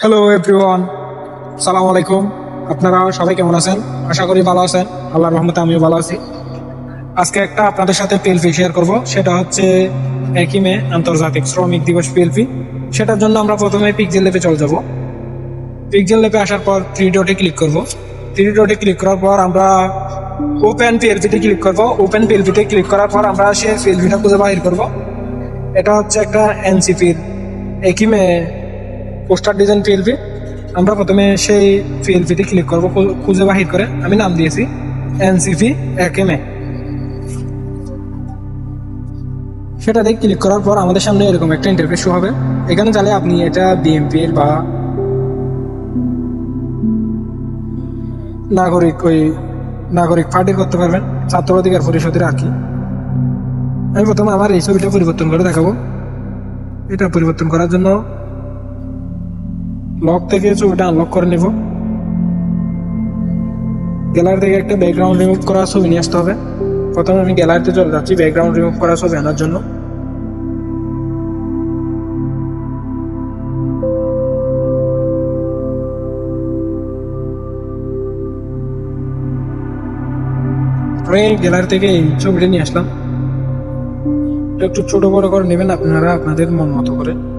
Hello everyone সালাম আলাইকুম আপনারা সবাই কেমন আছেন? আশা করি ভালো আছেন। আল্লাহর রহমতে আমিও ভালো আছি। আজকে একটা আপনাদের সাথে পিএলপি শেয়ার করব। সেটা হচ্ছে একই মে আন্তর্জাতিক শ্রমিক দিবস পিএলপি সেটার জন্য আমরা প্রথমে পিকজেল লেপে চলে যাব। পিকজেল লেপে আসার পর থ্রি ডটে ক্লিক করব। থ্রি ডটে ক্লিক করার পর আমরা ওপেন পিএলপিতে ক্লিক করব। ওপেন পিএলপিতে ক্লিক করার পর আমরা সে পিএলপিটা খুঁজে বাহির করব। এটা হচ্ছে একটা এনসিপির একই মে পোস্টার ডিজাইন পিএলপি আমরা প্রথমে সেই পিএলপিতে ক্লিক করব খুঁজে বাহির করে। আমি নাম দিয়েছি এনসিপি একেমে সেটা দিয়ে ক্লিক করার পর আমাদের সামনে এরকম একটা ইন্টারফেস শো হবে। এখানে চাইলে আপনি এটা বিএমপির বা নাগরিক ওই নাগরিক পার্টির করতে পারবেন, ছাত্র অধিকার পরিষদের আর কি। আমি প্রথমে আমার এই ছবিটা পরিবর্তন করে দেখাবো। এটা পরিবর্তন করার জন্য লক থেকে ছবিটা আনলক করে নেব। গ্যালারি থেকে একটা ব্যাকগ্রাউন্ড রিমুভ করা ছবি নিয়ে আসতে হবে। প্রথমে আমি গ্যালারিতে চলে যাচ্ছি ব্যাকগ্রাউন্ড রিমুভ করা ছবি আনার জন্য। আমি গ্যালারি থেকে এই ছবিটা নিয়ে আসলাম। একটু ছোট বড় করে নেবেন আপনারা, আপনাদের মন মতো করে।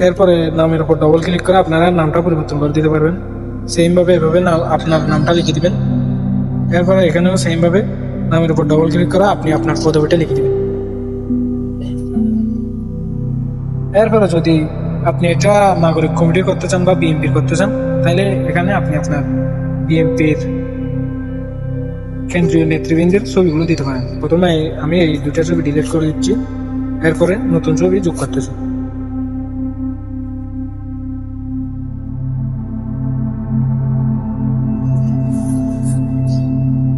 এরপরে নামের উপর ডবল ক্লিক করে আপনারা নামটা পরিবর্তন করে দিতে পারবেন। সেম ভাবে এভাবে না আপনার নামটা লিখে দিবেন। এরপরে এখানেও সেম ভাবে নামের উপর ডবল ক্লিক করে আপনি আপনার পদবিটা লিখে দিবেন। এরপরে যদি আপনি এটা নাগরিক কমিটি করতে চান বা বিএনপির করতে চান, তাহলে এখানে আপনি আপনার বিএনপির কেন্দ্রীয় নেতৃবৃন্দের ছবিগুলো দিতে পারেন। প্রথমে আমি এই দুটা ছবি ডিলিট করে দিচ্ছি। এরপরে নতুন ছবি যোগ করতেছি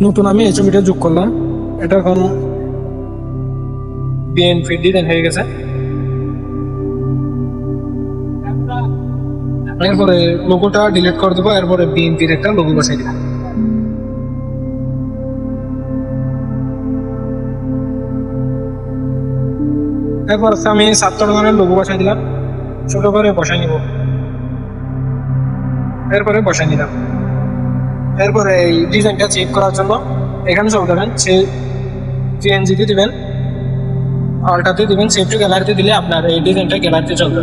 নতুন আমি এই ছবিটা যোগ করলাম। এটা এখন বিএনপি ডিজাইন হয়ে গেছে। এরপরে লোগোটা ডিলিট করে দেবো, এরপরে বিএনপির একটা লোগো বসাই দেবো। এরপর আমি ছাত্র ধরনের লোগো বসাই দিলাম। ছোট করে বসাই নিব। এরপরে বসাই নিলাম। এরপরে এই ডিজাইনটা চেক করার জন্য এখানে চলে যাবেন সে পিএনজিতে দিবেন অল্টাতে দিবেন সেফটি গ্যালারিতে দিলে আপনার এই ডিজাইনটা গ্যালারিতে চলবে।